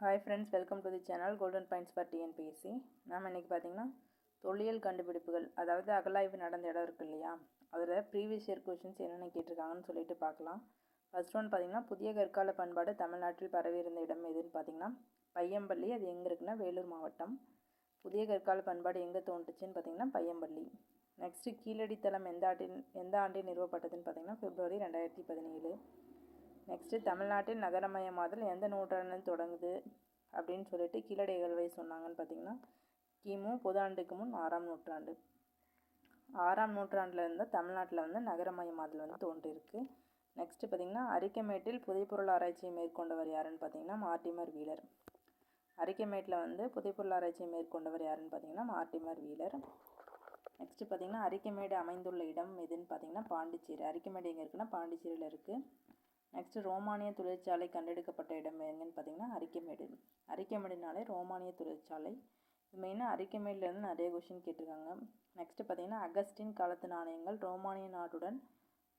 Hi friends welcome to the channel golden points for TNPSC நாம் இன்றைக்கி பார்த்திங்கன்னா தொல்லியல் கண்டுபிடிப்புகள் அதாவது அகலாய்வு நடந்த இடம் இருக்குது இல்லையா? அதில் ப்ரீவியஸ் இயர் கொஷின்ஸ் என்னென்ன கேட்டிருக்காங்கன்னு சொல்லிட்டு பார்க்கலாம் ஃபர்ஸ்ட் ஒன் பார்த்திங்கன்னா புதிய கற்கால பண்பாடு தமிழ்நாட்டில் பரவி இருந்த இடம் எதுன்னு பார்த்திங்கன்னா பையம்பள்ளி. அது எங்கே இருக்குன்னா வேலூர் மாவட்டம். புதிய கற்கால பண்பாடு எங்கே தோன்றுச்சுன்னு பார்த்திங்கன்னா பையம்பள்ளி. நெக்ஸ்ட்டு கீழடித்தளம் எந்த ஆண்டின் எந்த ஆண்டில் நிறுவப்பட்டதுன்னு பார்த்திங்கன்னா பிப்ரவரி ரெண்டாயிரத்தி பதினேழு. நெக்ஸ்ட்டு தமிழ்நாட்டில் நகரமயமாதல் எந்த நூற்றாண்டு தொடங்குது அப்படின்னு சொல்லிட்டு கீழடி இகழ்வை சொன்னாங்கன்னு பார்த்தீங்கன்னா கிமு பொது ஆண்டுக்கு முன் ஆறாம் நூற்றாண்டு. ஆறாம் நூற்றாண்டில் இருந்தால் தமிழ்நாட்டில் வந்து நகரமயமாதல் வந்து தோன்றியிருக்கு நெக்ஸ்ட்டு பார்த்திங்கன்னா அரிக்கமேட்டில் புதைப்பொருள் ஆராய்ச்சியை மேற்கொண்டவர் யாருன்னு பார்த்தீங்கன்னா மார்டிமர் வீலர். அரிக்கமேட்டில் வந்து புதைப்பொருள் ஆராய்ச்சியை மேற்கொண்டவர் யாருன்னு பார்த்தீங்கன்னா மார்டிமர் வீலர். நெக்ஸ்ட்டு பார்த்திங்கன்னா அரிக்கமேடு அமைந்துள்ள இடம் எதுன்னு பார்த்தீங்கன்னா பாண்டிச்சேரி. அரிக்கமேடு எங்கே இருக்குன்னா பாண்டிச்சேரியில் இருக்குது நெக்ஸ்ட்டு ரோமானிய தொழிற்சாலை கண்டெடுக்கப்பட்ட இடம் எங்கன்னு பார்த்தீங்கன்னா அரிக்கமேடு. அரிக்கமேடுனாலே ரோமானிய தொழிற்சாலை. மெயினாக அரிக்கமேட்லேருந்து நிறைய கொஷின் கேட்டிருக்காங்க. நெக்ஸ்ட்டு பார்த்தீங்கன்னா அகஸ்டின் காலத்து நாணயங்கள் ரோமானிய நாட்டுடன்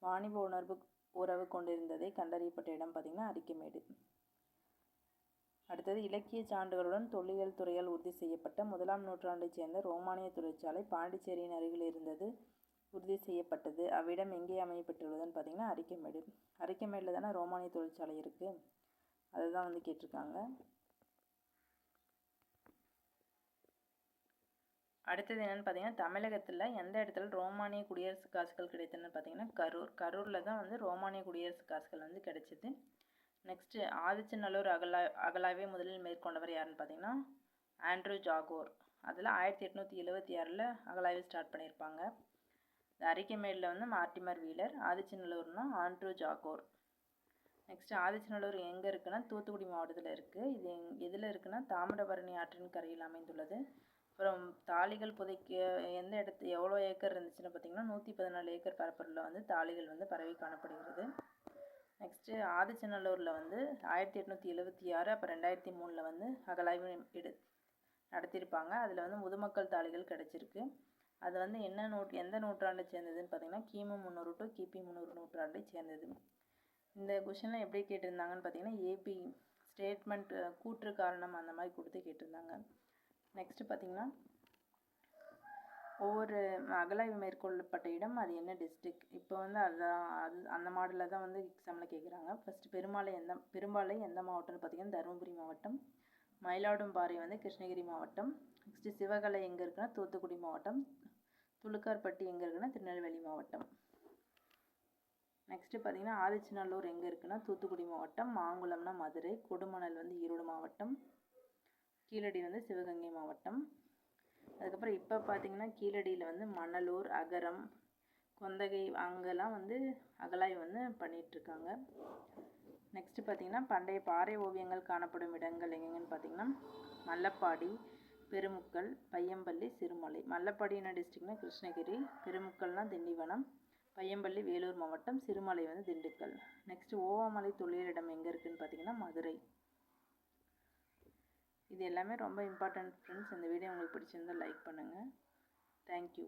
வாணிப உணர்வு உறவு கொண்டிருந்ததை கண்டறியப்பட்ட இடம் பார்த்திங்கன்னா அரிக்கமேடு. அடுத்தது இலக்கிய சான்றுகளுடன் தொல்லியல் துறையால் உறுதி செய்யப்பட்ட முதலாம் நூற்றாண்டைச் சேர்ந்த ரோமானிய தொழிற்சாலை பாண்டிச்சேரியின் அருகில் இருந்தது. உறுதி செய்யப்பட்டது. அவ்விடம் எங்கே அமையப்பட்டுள்ளதுன்னு பார்த்தீங்கன்னா அரிக்கமேடு. அரிக்கமேடில் தானே ரோமானிய தொழிற்சாலை இருக்குது அதுதான் வந்து கேட்டிருக்காங்க. அடுத்தது என்னென்னு பார்த்தீங்கன்னா தமிழகத்தில் எந்த இடத்துல ரோமானிய குடியரசு காசுகள் கிடைத்ததுன்னு பார்த்தீங்கன்னா கரூர். கரூரில் தான் வந்து ரோமானிய குடியரசு காசுகள் வந்து கிடைச்சிது. நெக்ஸ்ட்டு ஆதிச்சநல்லூர் அகலா அகலாவே முதலில் மேற்கொண்டவர் யாருன்னு பார்த்தீங்கன்னா ஆண்ட்ரூ ஜாகோர். அதில் ஆயிரத்தி எட்நூற்றி எழுபத்தி ஆறில் அகலாய்வு ஸ்டார்ட் பண்ணியிருப்பாங்க. அரிக்கமேடில் வந்து மார்டிமர் வீலர் ஆதிச்சநல்லூர்னா ஆண்ட்ரூ ஜாகோர். நெக்ஸ்ட் ஆதிச்சநல்லூர் எங்கே இருக்குன்னா தூத்துக்குடி மாவட்டத்தில் இருக்குது இது எங் எதில் இருக்குன்னா தாமிரபரணி ஆற்றின் கரையில் அமைந்துள்ளது. அப்புறம் தாலிகள் புதைக்க எந்த இடத்து எவ்வளோ ஏக்கர் இருந்துச்சுன்னு பார்த்தீங்கன்னா நூற்றி பதினாலு ஏக்கர் பரப்பரில் வந்து தாலிகள் வந்து பரவி காணப்படுகிறது. நெக்ஸ்ட்டு ஆதிச்சநல்லூரில் வந்து ஆயிரத்தி எட்நூற்றி எழுபத்தி ஆறு அப்போ ரெண்டாயிரத்தி மூணில் வந்து அகலாய்வு எடு நடத்தியிருப்பாங்க. அதில் வந்து முதுமக்கள் தாலிகள் கிடச்சிருக்கு. அது வந்து என்ன நூற் எந்த நூற்றாண்டை சேர்ந்ததுன்னு பார்த்தீங்கன்னா கிமு முந்நூறு டு கிபி முந்நூறு நூற்றாண்டை சேர்ந்தது. இந்த கொஷின்லாம் எப்படி கேட்டிருந்தாங்கன்னு பார்த்தீங்கன்னா ஏபி ஸ்டேட்மெண்ட் கூற்று காரணம் அந்த மாதிரி கொடுத்து கேட்டிருந்தாங்க. நெக்ஸ்ட்டு பார்த்தீங்கன்னா ஒவ்வொரு அகலாய்வு மேற்கொள்ளப்பட்ட இடம் அது என்ன டிஸ்ட்ரிக் இப்போ வந்து அதுதான் அது அந்த மாடலில் தான் வந்து எக்ஸாமில் கேட்குறாங்க ஃபஸ்ட்டு பெருமாளை எந்த பெரும்பாலை எந்த மாவட்டம்னு பார்த்தீங்கன்னா தருமபுரி மாவட்டம். மயிலாடும்பாறை வந்து கிருஷ்ணகிரி மாவட்டம். நெக்ஸ்ட்டு சிவகலை எங்கே இருக்குன்னா தூத்துக்குடி மாவட்டம். துளுக்கார்பட்டி எங்கே இருக்குன்னா திருநெல்வேலி மாவட்டம். நெக்ஸ்ட்டு பார்த்தீங்கன்னா ஆதிச்சநல்லூர் எங்கே இருக்குன்னா தூத்துக்குடி மாவட்டம். மாங்குளம்னா மதுரை கொடுமணல் வந்து ஈரோடு மாவட்டம். கீழடி வந்து சிவகங்கை மாவட்டம். அதுக்கப்புறம் இப்போ பார்த்திங்கன்னா கீழடியில் வந்து மணலூர் அகரம் கொந்தகை அங்கெல்லாம் வந்து அகலாய் வந்து பண்ணிகிட்ருக்காங்க நெக்ஸ்ட்டு பார்த்திங்கன்னா பண்டைய பாறை ஓவியங்கள் காணப்படும் இடங்கள் எங்கெங்கன்னு பார்த்திங்கன்னா மல்லப்பாடி பெருமுக்கல் பையம்பள்ளி சிறுமலை. மல்லப்பாடின டிஸ்ட்ரிக்னா கிருஷ்ணகிரி பெருமுக்கல்னால் திண்டிவனம் பையம்பள்ளி வேலூர் மாவட்டம் சிறுமலை வந்து திண்டுக்கல். நெக்ஸ்ட்டு ஓவாமலை தொழிலிடம் எங்கே இருக்குதுன்னு பார்த்தீங்கன்னா மதுரை. இது எல்லாமே ரொம்ப இம்பார்ட்டன்ட் ஃப்ரெண்ட்ஸ் இந்த வீடியோ உங்களுக்கு பிடிச்சிருந்தால் லைக் பண்ணுங்கள் தேங்க்யூ